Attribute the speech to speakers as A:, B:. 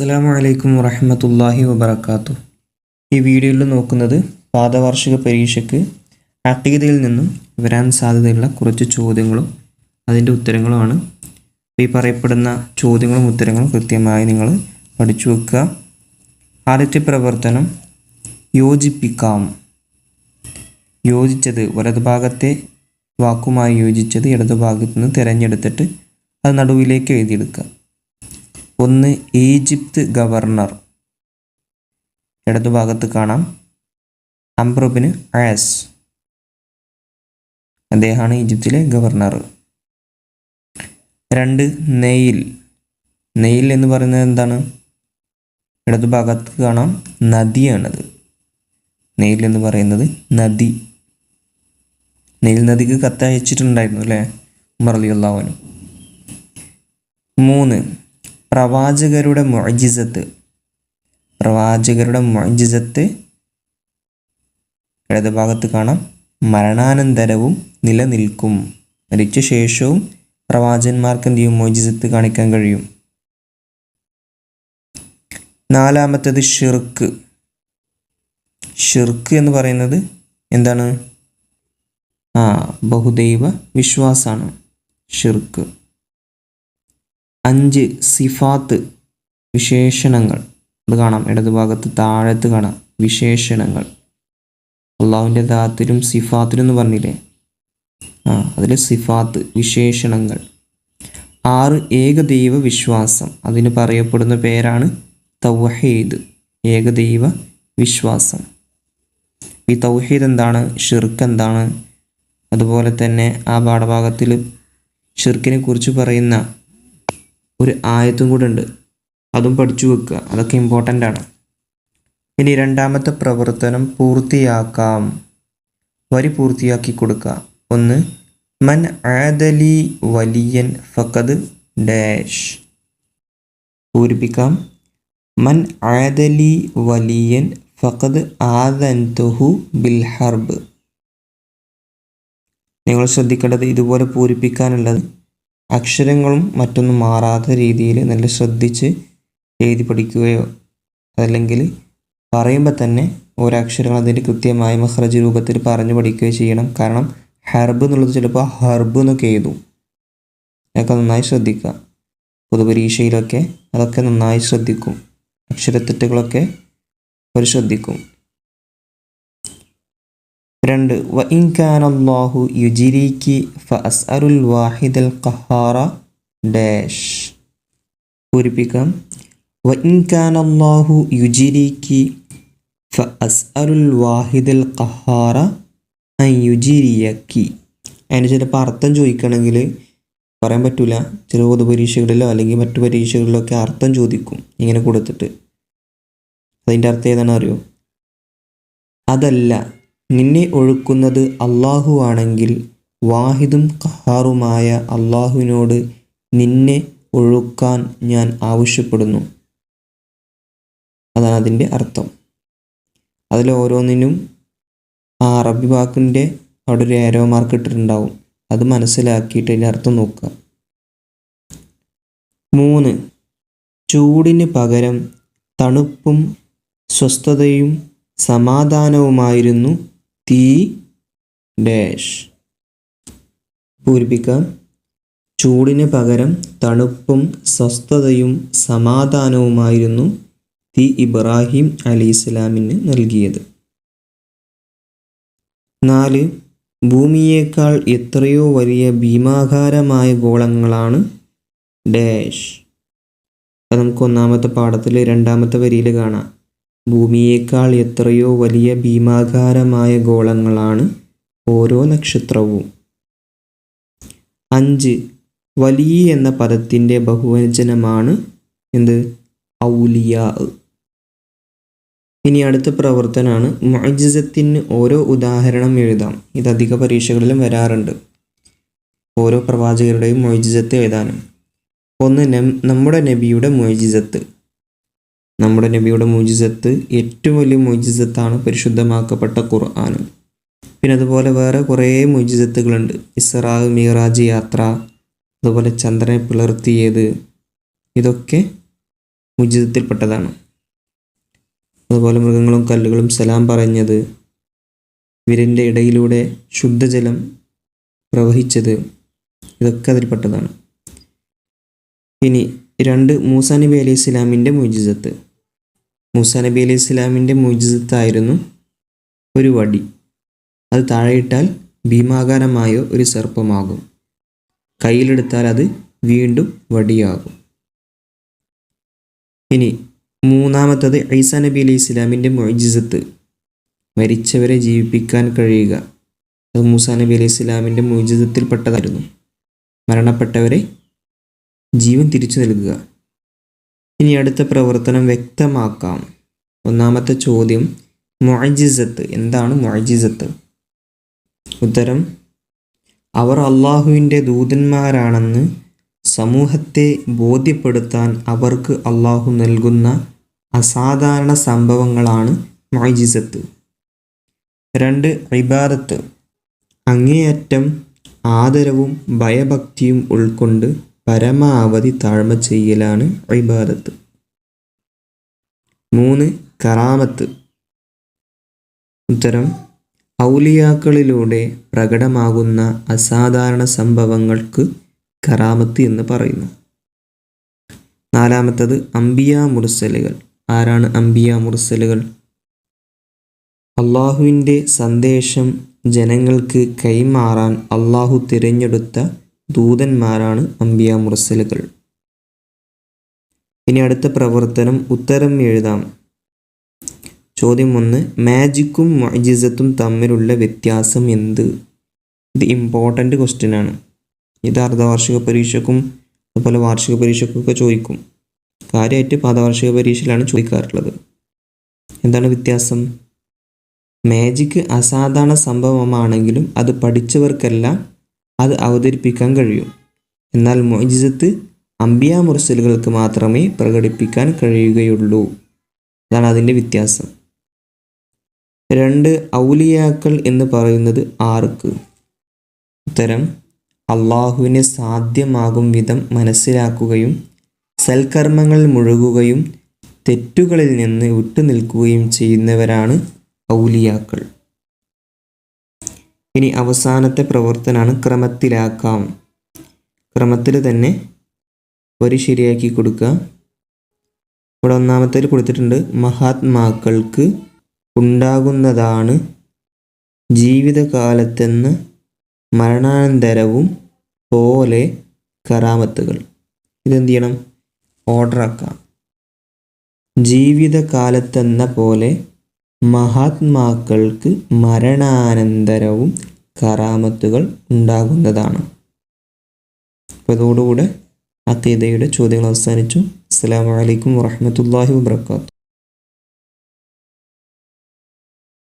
A: അസ്സലാമു വലൈക്കും വറഹമത്തല്ലാഹി വബർക്കാത്തു ഈ വീഡിയോയിൽ നോക്കുന്നത് പാദവാർഷിക പരീക്ഷയ്ക്ക് അക്കീതയിൽ നിന്നും വരാൻ സാധ്യതയുള്ള കുറച്ച് ചോദ്യങ്ങളും അതിന്റെ ഉത്തരങ്ങളുമാണ്. ഈ പറയപ്പെടുന്ന ചോദ്യങ്ങളും ഉത്തരങ്ങളും കൃത്യമായി നിങ്ങൾ പഠിച്ചു വെക്കുക. ആദ്യത്തെ പ്രവർത്തനം യോജിപ്പിക്കാം. യോജിച്ചത് വലതുഭാഗത്തെ വാക്കുമായി യോജിച്ചത് ഇടതുഭാഗത്ത് നിന്ന് തിരഞ്ഞെടുത്തിട്ട് അത് നടുവിലേക്ക് എഴുതിയെടുക്കുക. ഒന്ന് ഈജിപ്ത് ഗവർണർ. ഇടതുഭാഗത്ത് കാണാം. അംബ്രബിന് ആസ് അദ്ദേഹമാണ് ഈജിപ്തിലെ ഗവർണർ. രണ്ട് നെയിൽ നെയിൽ എന്ന് പറയുന്നത് എന്താണ്? ഇടതുഭാഗത്ത് കാണാം. നദിയാണത്. നെയിൽ എന്ന് പറയുന്നത് നദി. നെയിൽ നദിക്ക് കത്തയച്ചിട്ടുണ്ടായിരുന്നു അല്ലേ? ഉമർ മൂന്ന് പ്രവാചകരുടെ മൊജിസത്ത് പ്രവാചകരുടെ മൊജിസത്ത് ഇടതുഭാഗത്ത് കാണാം. മരണാനന്തരവും നിലനിൽക്കും. മരിച്ച ശേഷവും പ്രവാചകന്മാർക്ക് എന്ത് ചെയ്യും? മോജിസത്ത് കാണിക്കാൻ കഴിയും. നാലാമത്തത് ഷിർക്ക്. ഷിർക്ക് എന്ന് പറയുന്നത് എന്താണ്? ആ ബഹുദൈവ വിശ്വാസമാണ് ഷിർക്ക്. അഞ്ച് സിഫാത്ത് വിശേഷണങ്ങൾ. അത് കാണാം. ഇടതുഭാഗത്ത് താഴത്ത് കാണാം. വിശേഷണങ്ങൾ. അള്ളാഹുവിന്റെ ദാത്തിലും സിഫാത്തിലും എന്ന് പറഞ്ഞില്ലേ? ആ അതിൽ സിഫാത്ത് വിശേഷണങ്ങൾ. ആറ് ഏകദൈവ വിശ്വാസം. അതിന് പറയപ്പെടുന്ന പേരാണ് തൗഹീദ്. ഏകദൈവ വിശ്വാസം. ഈ തൗഹീദ് എന്താണ്? ഷിർക്ക് എന്താണ്? അതുപോലെ തന്നെ ആ പാഠഭാഗത്തിൽ ഷിർക്കിനെ കുറിച്ച് പറയുന്ന ഒരു ആയത്തും കൂടെ ഉണ്ട്. അതും പഠിച്ചു വെക്കുക. അതൊക്കെ ഇമ്പോർട്ടന്റ് ആണ്. ഇനി രണ്ടാമത്തെ പ്രവർത്തനം പൂർത്തിയാക്കാം. വരി പൂർത്തിയാക്കി കൊടുക്കുക. ഒന്ന് മൻ ആദലി വലിയൻ ഫക്കത് ഡാഷ് പൂരിപ്പിക്കാം. മൻ ആദലി വലിയൻ ഫക്കത് ആദൻതുഹു ബിൽ ഹർബ് നിങ്ങൾ ശ്രദ്ധിക്കേണ്ടത് ഇതുപോലെ പൂരിപ്പിക്കാനുള്ളത് അക്ഷരങ്ങളും മറ്റൊന്നും മാറാത്ത രീതിയിൽ നല്ല ശ്രദ്ധിച്ച് എഴുതി പഠിക്കുകയോ അതല്ലെങ്കിൽ പറയുമ്പോൾ തന്നെ ഓരോ അക്ഷരങ്ങൾ അതിന്റെ കൃത്യമായ മഹ്റജ് രൂപത്തിൽ പറഞ്ഞു പഠിക്കുകയോ ചെയ്യണം. കാരണം ഹെർബ് എന്നുള്ളത് ചിലപ്പോൾ ഹെർബ് എന്നൊക്കെ എഴുതും. അതൊക്കെ നന്നായി ശ്രദ്ധിക്കുക. പൊതുപരീക്ഷയിലൊക്കെ അതൊക്കെ നന്നായി ശ്രദ്ധിക്കും. അക്ഷരത്തെറ്റുകളൊക്കെ അവർ ശ്രദ്ധിക്കും. രണ്ട് വ ഇൻകാനല്ലാഹു യുജിരിക്ക് ഫ വാഹിദൽ ഖഹാറ ഡാഷ്. പൂരിപ്പിക്കാം. വ ഇൻകാനല്ലാഹു യുജിരിക്ക് ഫ വാഹിദൽ ഖഹാറ യുജിരിയക്കി. അതിന് ചിലപ്പോൾ അർത്ഥം ചോദിക്കണമെങ്കിൽ പറയാൻ പറ്റില്ല ചില പൊതുപരീക്ഷകളിലോ അല്ലെങ്കിൽ മറ്റു പരീക്ഷകളിലോ ഒക്കെ അർത്ഥം ചോദിക്കും ഇങ്ങനെ കൊടുത്തിട്ട്. അതിന്റെ അർത്ഥം ഏതാണ് അറിയോ അതല്ല. നിന്നെ ഒഴുക്കുന്നത് അള്ളാഹു ആണെങ്കിൽ വാഹിദും ഖഹാറുമായ അള്ളാഹുവിനോട് നിന്നെ ഒഴുക്കാൻ ഞാൻ ആവശ്യപ്പെടുന്നു. അതാണ് അതിന്റെ അർത്ഥം. അതിൽ ഓരോന്നിനും ആ അറബി വാക്കിന്റെ അവിടെ ഒരു ഏരോ മാർക്ക് ഇട്ടിട്ടുണ്ടാവും. അത് മനസ്സിലാക്കിയിട്ട് അതിന്റെ അർത്ഥം നോക്കുക. മൂന്ന് ചൂടിന് പകരം തണുപ്പും സ്വസ്ഥതയും സമാധാനവുമായിരുന്നു തീ ഡാഷ്. പൂരിപ്പിക്കാം. ചൂടിന് പകരം തണുപ്പും സ്വസ്ഥതയും സമാധാനവുമായിരുന്നു തി ഇബ്രാഹിം അലി ഇസ്ലാമിന് നൽകിയത്. നാല് ഭൂമിയേക്കാൾ എത്രയോ വലിയ ഭീമാകാരമായ ഗോളങ്ങളാണ് ഡാഷ്. അത് നമുക്ക് ഒന്നാമത്തെ പാഠത്തിൽ രണ്ടാമത്തെ വരിയിൽ കാണാം. ഭൂമിയേക്കാൾ എത്രയോ വലിയ ഭീമാകാരമായ ഗോളങ്ങളാണ് ഓരോ നക്ഷത്രവും. അഞ്ച്. വലിയ എന്ന പദത്തിന്റെ ബഹുവചനമാണ് എന്ത്? ഔലിയ. ഇനി അടുത്ത പ്രവർത്തനമാണ് മൊജിസത്തിന് ഓരോ ഉദാഹരണം എഴുതാം. ഇത് അധിക പരീക്ഷകളിലും വരാറുണ്ട്. ഓരോ പ്രവാചകരുടെയും മൊയ്ജിസത്ത് എഴുതാനും. ഒന്ന് നമ്മുടെ നബിയുടെ മൊയ്ജിസത്ത് നമ്മുടെ നബിയുടെ മുജിസത്ത് ഏറ്റവും വലിയ മുജിസത്താണ് പരിശുദ്ധമാക്കപ്പെട്ട ഖുർആൻ പിന്നെ അതുപോലെ വേറെ കുറേ മുജിസത്തുകളുണ്ട്. ഇസ്രാ മീറാജ് യാത്ര അതുപോലെ ചന്ദ്രനെ പിളർത്തിയത്. ഇതൊക്കെ മുജിതത്തിൽപ്പെട്ടതാണ് അതുപോലെ മൃഗങ്ങളും കല്ലുകളും സലാം പറഞ്ഞത്. വിരലിന്റെ ഇടയിലൂടെ ശുദ്ധജലം പ്രവഹിച്ചത്. ഇതൊക്കെ അതിൽപ്പെട്ടതാണ്. ഇനി രണ്ട് മൂസാ നബി അലി ഇസ്ലാമിന്റെ മുജിസത്ത്. മൂസ നബി അലൈഹി ഇസ്ലാമിന്റെ മുജിസത്തായിരുന്നു ഒരു വടി. അത് താഴെയിട്ടാൽ ഭീമാകാരമായ ഒരു സർപ്പമാകും. കയ്യിലെടുത്താൽ അത് വീണ്ടും വടിയാകും. ഇനി മൂന്നാമത്തത് ഐസ നബി അലി ഇസ്ലാമിന്റെ മൊയ്ജിസത്ത് മരിച്ചവരെ ജീവിപ്പിക്കാൻ കഴിയുക. അത് മൂസ നബി അലി ഇസ്ലാമിന്റെ മൊയ്ജിസത്തിൽപ്പെട്ടതായിരുന്നു മരണപ്പെട്ടവരെ ജീവൻ തിരിച്ചു നൽകുക. ഇനി അടുത്ത പ്രവർത്തനം വ്യക്തമാക്കാം. ഒന്നാമത്തെ ചോദ്യം മൊയ്ജിസത്ത് എന്താണ് മൊയ്ജിസത്ത് ഉത്തരം അവർ അള്ളാഹുവിന്റെ ദൂതന്മാരാണെന്ന് സമൂഹത്തെ ബോധ്യപ്പെടുത്താൻ അവർക്ക് അള്ളാഹു നൽകുന്ന അസാധാരണ സംഭവങ്ങളാണ് മൊയ്ജിസത്ത് രണ്ട് ഇബാദത്ത്. അങ്ങേയറ്റം ആദരവും ഭയഭക്തിയും ഉൾക്കൊണ്ട് പരമാവധി താഴ്മ ചെയ്യലാണ് ഇബാദത്ത്. മൂന്ന് കറാമത്ത്. ഉത്തരം ഔലിയാക്കളിലൂടെ പ്രകടമാകുന്ന അസാധാരണ സംഭവങ്ങൾക്ക് കറാമത്ത് എന്ന് പറയുന്നു. നാലാമത്തത് അംബിയ മുർസലുകൾ. ആരാണ് അംബിയ മുർസലുകൾ? അള്ളാഹുവിന്റെ സന്ദേശം ജനങ്ങൾക്ക് കൈമാറാൻ അള്ളാഹു തിരഞ്ഞെടുത്ത ദൂതന്മാരാണ് അംബിയ മുറസലുകൾ ഇനി അടുത്ത പ്രവർത്തനം ഉത്തരം എഴുതാം. ചോദ്യം ഒന്ന് മാജിക്കും മൈജിസത്തും തമ്മിലുള്ള വ്യത്യാസം എന്ത്? ഇത് ഇമ്പോർട്ടന്റ് ക്വസ്റ്റ്യൻ ആണ്. ഇത് അർദ്ധവാർഷിക പരീക്ഷക്കും അതുപോലെ വാർഷിക പരീക്ഷയ്ക്കൊക്കെ ചോദിക്കും. കാര്യമായിട്ട് പാദവാർഷിക പരീക്ഷയിലാണ് ചോദിക്കാറുള്ളത്. എന്താണ് വ്യത്യാസം? മാജിക്ക് അസാധാരണ സംഭവമാണെങ്കിലും അത് പഠിച്ചവർക്കെല്ലാം അത് അവതരിപ്പിക്കാൻ കഴിയും. എന്നാൽ മൊയ്ജിസത്ത് അമ്പിയ മുർസലുകൾക്ക് മാത്രമേ പ്രകടിപ്പിക്കാൻ കഴിയുകയുള്ളൂ. അതാണ് അതിന്റെ വ്യത്യാസം. രണ്ട് ഔലിയാക്കൾ എന്ന് പറയുന്നത് ആർക്ക്? ഉത്തരം അള്ളാഹുവിനെ സാധ്യമാകും വിധം മനസ്സിലാക്കുകയും സൽക്കർമ്മങ്ങൾ മുഴുകുകയും തെറ്റുകളിൽ നിന്ന് വിട്ടുനിൽക്കുകയും ചെയ്യുന്നവരാണ് ഔലിയാക്കൾ. ഇനി അവസാനത്തെ പ്രവർത്തനമാണ് ക്രമത്തിലാക്കാം. ക്രമത്തിൽ തന്നെ വരി ശരിയാക്കി കൊടുക്കുക. ഇവിടെ ഒന്നാമത്തേൽ കൊടുത്തിട്ടുണ്ട് മഹാത്മാക്കൾക്ക് ഉണ്ടാകുന്നതാണ് ജീവിതകാലത്തെന്ന് മരണാനന്തരവും പോലെ കറാമത്തുകൾ ഇതെന്ത് ചെയ്യണം? ഓർഡറാക്കാം. ജീവിതകാലത്തെന്ന പോലെ മഹാത്മാക്കൾക്ക് മരണാനന്തരവും കറാമത്തുകൾ ഉണ്ടാകുന്നതാണ്. അപ്പോൾ ഇതോടുകൂടെ അക്കീദയുടെ ചോദ്യങ്ങൾ അവസാനിച്ചു. അസ്സാം വലൈക്കും വാഹമത്തല്ലാഹി വാബർക്കാത്തു